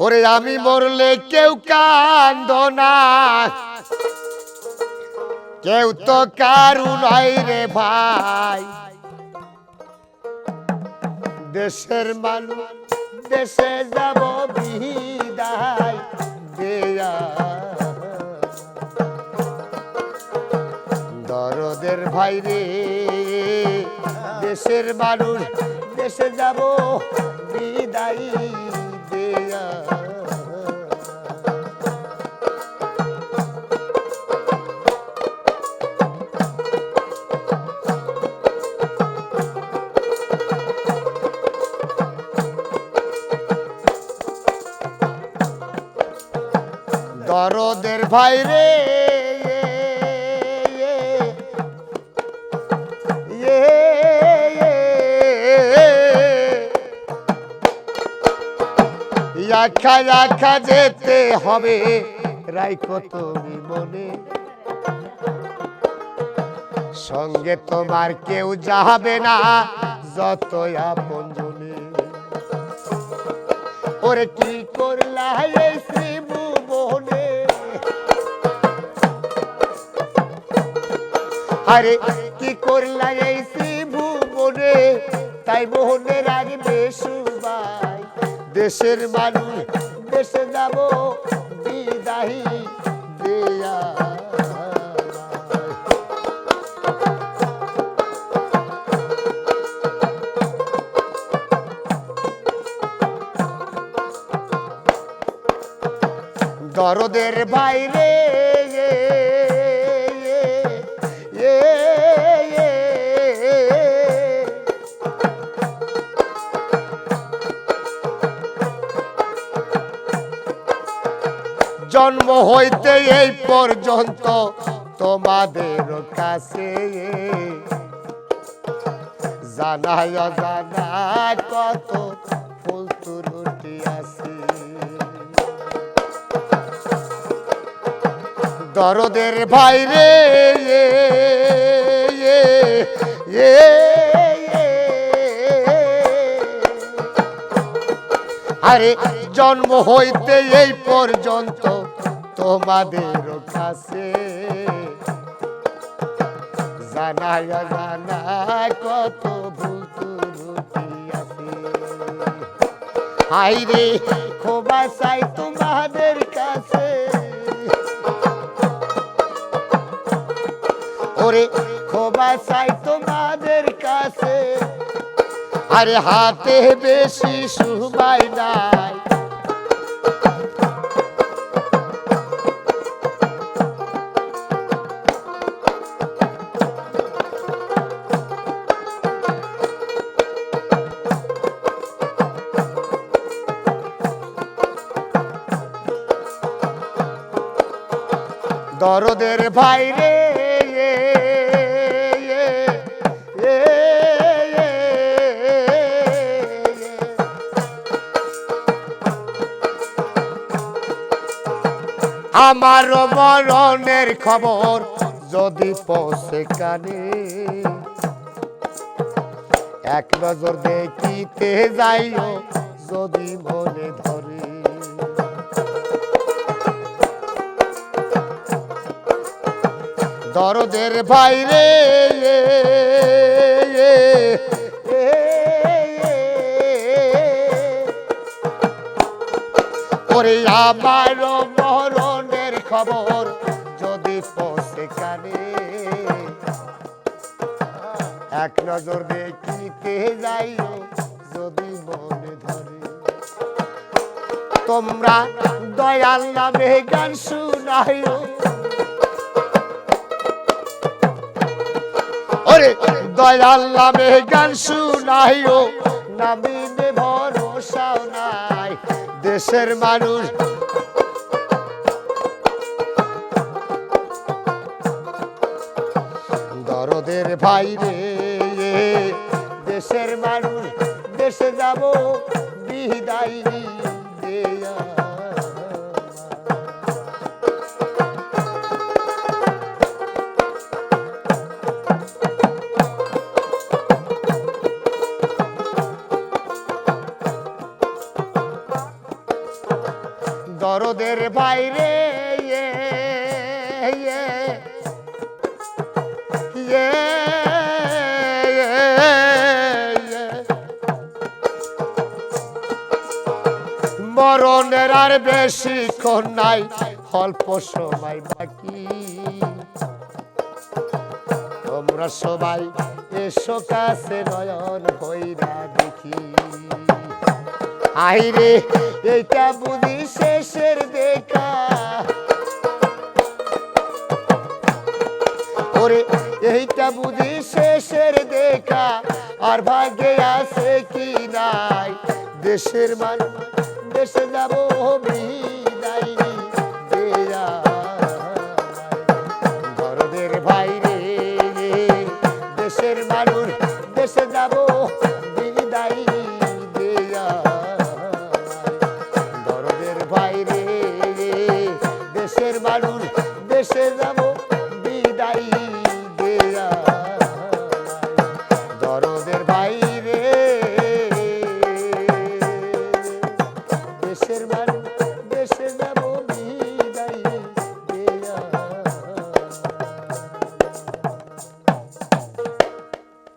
ওরে আমি মরলে কেউ কান্দ না। কেউ তো কারু নয় রে ভাই। দেশের মানুষ, দেশে যাব বিদায়, দেয়া। দরদের ভাই রে, দেশের মানুষ, দেশে যাব বিদায়। দেয়া দরদের ভাই রে একা একা যেতে হবে। রাইকো তুমি মনে। সঙ্গে তোমার কেউ যাবে না যত আপন জনে। ওরে কি করলা এই শ্রী আরে কি করলা এই শ্রী ভুবনে তাই মোহনের রাখবে সুবাই দেশের মানুষ দেশে যাব বিদাহি দেয়া। দরদের বাইরে জন্ম হইতে এই পর্যন্ত তোমাদের কাছে জানায় জানা কত দরদের ভাইরে আরে, জন্ম হইতে এই পর্যন্ত তোমাদের কাছে। জানায় জানা কত ভুল ত্রুটি আছে। হাইরে খোবা চাই তোমাদের কাছে। ওরে খোবা চাই তোমাদের কাছে। আরে হাতে বেশি সময় নাই। দরদের ভাইরে আমার মরণের খবর যদি পৌঁছে কানে এক নজর দেখিতে যাইও যদি মনে দরদের বাইরে ওরে আমার মরণের খবর যদি পৌঁছে কানে, এক নজর দেখিতে যাইও যদি মনে ধরে। তোমরা দয়াল নামে গান শুনাইও দয়াল নামে গান শুনাইও নামিনে ভরসাও নাই দেশের মানুষ। দরদের ভাইরে দেশের মানুষ, দেশে যাব বিদায় দেয়া দরদের বাইরে ইয়ে, ইয়ে, ইয়ে। মরণের আর বেশি নাই অল্প সময় বাকি তোমরা সবাই এসো কাছে নয়ন হইরা দেখি আইরে এইটা বুঝি শেষের দেখা। ওরে, এইটা বুঝি শেষের দেখা। আর ভাগ্যে আছে কি নাই? দেশের মানুষ দেশে যাব বিদায় দেয়া যায় রে। দেশের মানুষ দেশে যাব বিদায় দেয়া দরদের বাইরে। দেশের মানুষ